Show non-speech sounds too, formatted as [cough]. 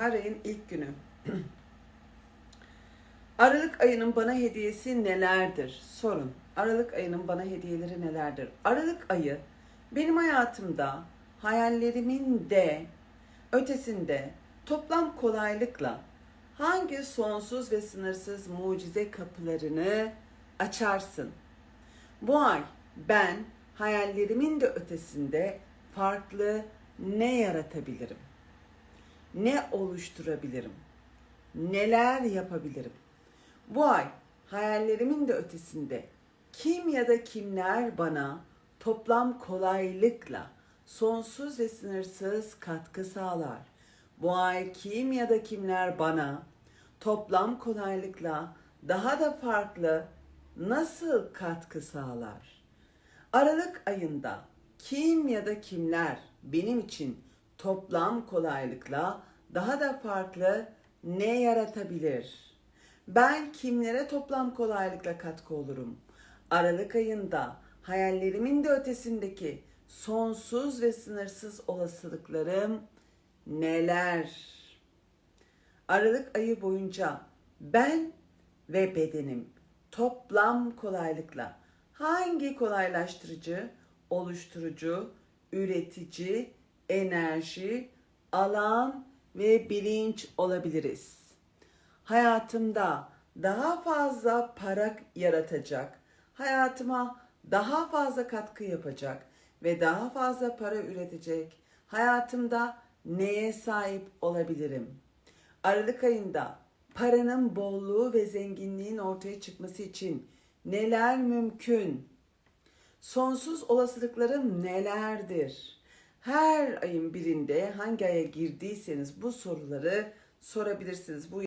Her ayın ilk günü. [clears throat] Aralık ayının bana hediyesi nelerdir? Sorun. Aralık ayının bana hediyeleri nelerdir? Aralık ayı benim hayatımda hayallerimin de ötesinde toplam kolaylıkla hangi sonsuz ve sınırsız mucize kapılarını açarsın? Bu ay ben hayallerimin de ötesinde farklı ne yaratabilirim? Ne oluşturabilirim? Neler yapabilirim? Bu ay hayallerimin de ötesinde kim ya da kimler bana toplam kolaylıkla sonsuz ve sınırsız katkı sağlar? Bu ay kim ya da kimler bana toplam kolaylıkla daha da farklı nasıl katkı sağlar? Aralık ayında kim ya da kimler benim için toplam kolaylıkla daha da farklı ne yaratabilir? Ben kimlere toplam kolaylıkla katkı olurum? Aralık ayında hayallerimin de ötesindeki sonsuz ve sınırsız olasılıklarım neler? Aralık ayı boyunca ben ve bedenim toplam kolaylıkla hangi kolaylaştırıcı, oluşturucu, üretici, enerji, alan ve bilinç olabiliriz. Hayatımda daha fazla para yaratacak, hayatıma daha fazla katkı yapacak ve daha fazla para üretecek hayatımda neye sahip olabilirim? Aralık ayında paranın bolluğu ve zenginliğin ortaya çıkması için neler mümkün? Sonsuz olasılıklarım nelerdir? Her ayın birinde hangi aya girdiyseniz bu soruları sorabilirsiniz. Bu